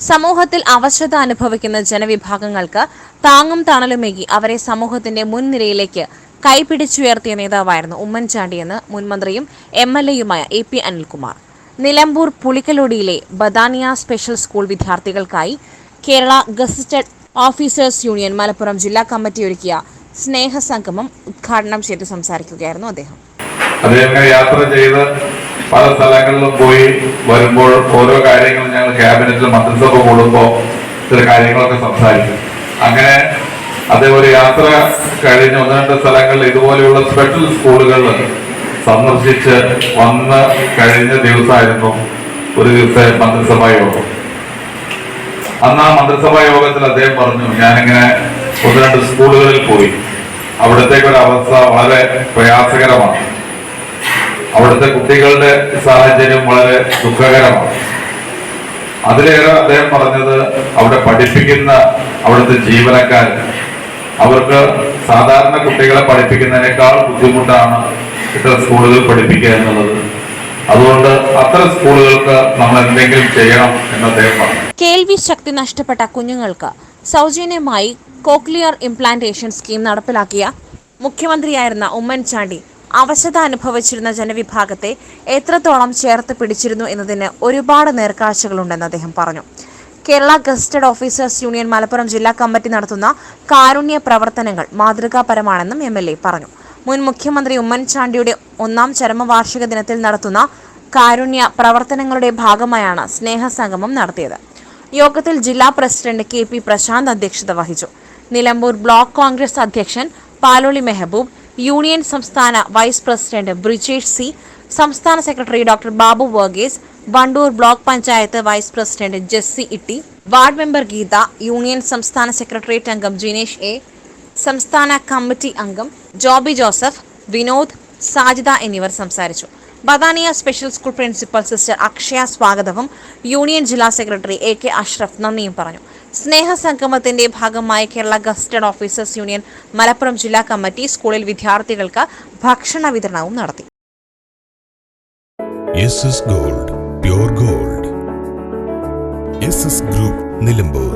സമൂഹത്തിൽ അവശത അനുഭവിക്കുന്ന ജനവിഭാഗങ്ങൾക്ക് താങ്ങും തണലുമേകി അവരെ സമൂഹത്തിന്റെ മുൻനിരയിലേക്ക് കൈപിടിച്ചുയർത്തിയ നേതാവായിരുന്നു ഉമ്മൻചാണ്ടിയെന്ന് മുൻമന്ത്രിയും എം എൽ എയുമായ എ പി അനിൽകുമാർ. നിലമ്പൂർ പുളിക്കലോടിയിലെ ബദാനിയ സ്പെഷ്യൽ സ്കൂൾ വിദ്യാർത്ഥികൾക്കായി Kerala gazetted officers union Malappuram ജില്ലാ കമ്മിറ്റി ഒരുക്കിയ സ്നേഹസംഗമം ഉദ്ഘാടനം ചെയ്ത് സംസാരിക്കുകയായിരുന്നു അദ്ദേഹം യാത്ര ചെയ്ത് പല സ്ഥലങ്ങളിലും പോയി വരുമ്പോൾ ഓരോ കാര്യങ്ങളും ഞങ്ങൾ ക്യാബിനറ്റിൽ മന്ത്രിസഭ കൂടുമ്പോൾ ചില കാര്യങ്ങളൊക്കെ സംസാരിക്കും. അങ്ങനെ അതേപോലെ യാത്ര കഴിഞ്ഞ് ഒന്ന് രണ്ട് സ്ഥലങ്ങളിൽ ഇതുപോലെയുള്ള സ്പെഷ്യൽ സ്കൂളുകൾ സന്ദർശിച്ച് വന്ന് കഴിഞ്ഞ ദിവസമായിരുന്നു ഒരു ദിവസത്തെ മന്ത്രിസഭാ യോഗം. അന്ന് ആ മന്ത്രിസഭാ യോഗത്തിൽ അദ്ദേഹം പറഞ്ഞു ഞാനിങ്ങനെ ഒന്ന് രണ്ട് സ്കൂളുകളിൽ പോയി. അവിടത്തേക്കൊരു അവസ്ഥ വളരെ പ്രയാസകരമാണ്. അവിടുത്തെ കുട്ടികളുടെ സാഹചര്യം വളരെ ദുഃഖകരമാണ്. അതിലേറെ അദ്ദേഹം പറഞ്ഞത് അവിടെ പഠിപ്പിക്കുന്ന അവിടുത്തെ ജീവനക്കാർ. അവർക്ക് സാധാരണ കുട്ടികളെ പഠിപ്പിക്കുന്നതിനേക്കാൾ ബുദ്ധിമുട്ടാണ് ഇത്തരം സ്കൂളുകൾ പഠിപ്പിക്കുക എന്നുള്ളത്. അതുകൊണ്ട് അത്തരം സ്കൂളുകൾക്ക് നമ്മൾ എന്തെങ്കിലും ചെയ്യണം എന്ന് അദ്ദേഹം പറഞ്ഞു. കേൾവി ശക്തി നഷ്ടപ്പെട്ട കുഞ്ഞുങ്ങൾക്ക് സൗജന്യമായി കോക്ലിയർ ഇംപ്ലാന്റേഷൻ സ്കീം നടപ്പിലാക്കിയ മുഖ്യമന്ത്രിയായിരുന്ന ഉമ്മൻചാണ്ടി അവശത അനുഭവിച്ചിരുന്ന ജനവിഭാഗത്തെ എത്രത്തോളം ചേർത്ത് പിടിച്ചിരുന്നു എന്നതിന് ഒരുപാട് നേർക്കാഴ്ചകളുണ്ടെന്ന് അദ്ദേഹം പറഞ്ഞു. Kerala gazetted officers union Malappuram ജില്ലാ കമ്മിറ്റി നടത്തുന്ന കാരുണ്യ പ്രവർത്തനങ്ങൾ മാതൃകാപരമാണെന്നും എം എൽ എ പറഞ്ഞു. മുൻ മുഖ്യമന്ത്രി ഉമ്മൻചാണ്ടിയുടെ ഒന്നാം ചരമവാർഷിക ദിനത്തിൽ നടത്തുന്ന കാരുണ്യ പ്രവർത്തനങ്ങളുടെ ഭാഗമായാണ് സ്നേഹസംഗമം നടത്തിയത്. യോഗത്തിൽ ജില്ലാ പ്രസിഡന്റ് കെ പി പ്രശാന്ത് അധ്യക്ഷത വഹിച്ചു. നിലമ്പൂർ ബ്ലോക്ക് കോൺഗ്രസ് അധ്യക്ഷൻ പാലോളി മെഹബൂബ് യൂണിയൻ സംസ്ഥാന വൈസ് പ്രസിഡന്റ് ബ്രിജേഷ് സി സംസ്ഥാന secretary doctor Babu Varghese Vandoor block panchayat vice president Jessy Itty ward member Geetha union സംസ്ഥാന സെക്രട്ടേറിയറ്റ് അംഗം ജിനേഷ് എ സംസ്ഥാന കമ്മിറ്റി അംഗം ജോബി ജോസഫ് വിനോദ് സാജിദ എന്നിവർ സംസാരിച്ചു. Badania special school principal sister Akshaya സ്വാഗതവും യൂണിയൻ ജില്ലാ സെക്രട്ടറി എ കെ അഷ്റഫ് നന്ദിയും പറഞ്ഞു. സ്നേഹസംഗമത്തിന്റെ ഭാഗമായി Kerala gazetted officers union Malappuram ജില്ലാ കമ്മിറ്റി സ്കൂളിൽ വിദ്യാർത്ഥികൾക്ക് ഭക്ഷണ വിതരണവും നടത്തി. Gold gold group Nilambur